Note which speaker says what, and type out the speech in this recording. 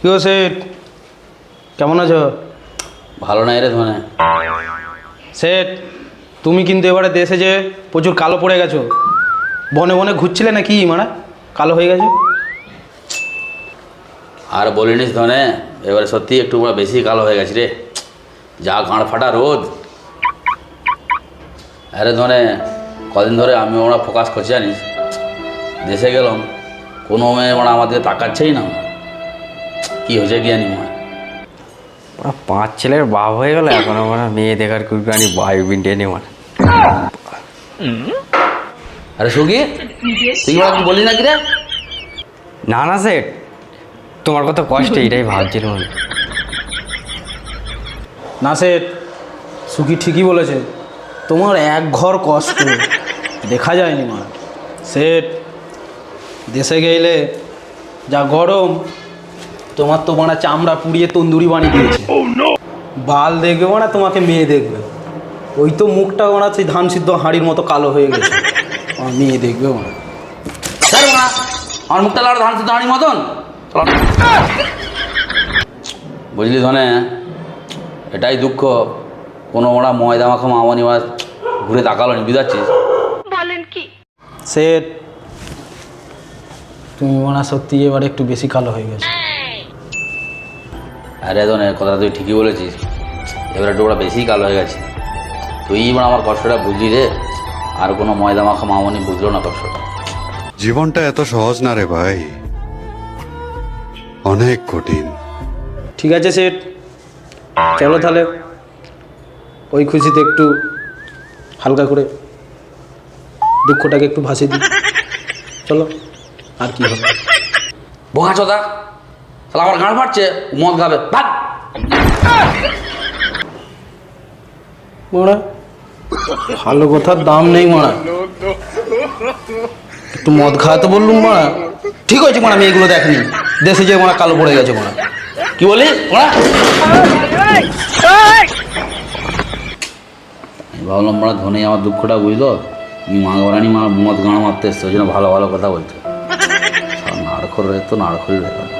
Speaker 1: কি গো কেমন আছো?
Speaker 2: ভালো নাই রে ধনে।
Speaker 1: সেট তুমি কিন্তু এবারে দেশে যে প্রচুর কালো পড়ে গেছো। বনে বনে ঘুরছিলে না কি মানে? কালো হয়ে গেছো?
Speaker 2: আর বলিনিস ধনে এবারে সত্যি একটু বেশি কালো হয়ে গেছি রে। যা গাঁড় ফাটা রোদ। আরে ধনে কদিন ধরে আমি ওরা ফোকাস করছি জানিস। দেশে গেলাম কোনো মেয়ে ওরা আমার দিকে তাকাচ্ছেই না। কি হয়েছে কি জানি মা।
Speaker 3: ওরা পাঁচ ছেলের বাপ হয়ে গেল এখন আমরা মেয়ে দেখার কুরবানি বায়ু বিনটেনে মানে
Speaker 2: আরে সুগি তুই কি বলি নাকি রে?
Speaker 3: না না সেট তোমার কত কষ্ট এটাই ভাবছিলাম আমি।
Speaker 1: না সেট সুখী ঠিকই বলেছে তোমার এক ঘর কষ্ট দেখা যায়নি মা। সেট দেশে গেলে যা গরম তোমার তো মানা চামড়া পুড়িয়ে তন্দুরি বানিয়ে দিয়েছে। বাল দেখবে মানে তোমাকে মেয়ে দেখবে। ওই তো মুখটা ওনা সেই ধান সিদ্ধ হাঁড়ির মতো কালো হয়ে গেছে। আমার মেয়ে দেখবে মানে
Speaker 2: স্যার আমার মুখটা লাড়া ধান সিদ্ধ হাঁড়ির মতন। বুঝলি ধনে এটাই দুঃখ। কোনো ওরা ময়দা মাখা মামনি মাছ ঘুরে তাকালো নি বুঝাচ্ছিস? বলেন কি?
Speaker 1: সেট তুমি মনে সত্যি এবার একটু বেশি কালো হয়ে গেছে।
Speaker 2: আরে ধনে কথাটা তুই ঠিকই বলেছিস। এবার একটু ওরা বেশি কালো হয়ে গেছে। তুই এবার আমার কষ্টটা বুঝলি রে। আর কোনো ময়দা মাখা মামনি বুঝলো না কষ্টটা
Speaker 4: জীবনটা এত সহজ না রে ভাই। অনেক কঠিন।
Speaker 1: ঠিক আছে সেট চলো তাহলে। ওই খুশিতে একটু হালকা করে দুঃখটাকে একটু ভাসিয়ে দিই। চলো আর কি হবে?
Speaker 2: বোকা চোদা। তাহলে আমার গাঁড় ফাটছে মদ ভাগ
Speaker 1: মোড়া ভালো কথার দাম নেই মোড়া একটু মদ খাওয়াতে বললুম মোড়া ঠিক হয়েছে মোড়া আমি এগুলো দেখিনি। দেশে যে মোড়া কালো পড়ে গেছে মোড়া
Speaker 2: কি বলি ভাবলাম মোড়া ধনে আমার দুঃখটা বুঝলো? মা গরানি মা মদ গাঁড় মারতে এসছো ওই জন্য ভালো ভালো কথা বলছো। নাড়খর রে তো নাড়খড়ি রয়ে গেল।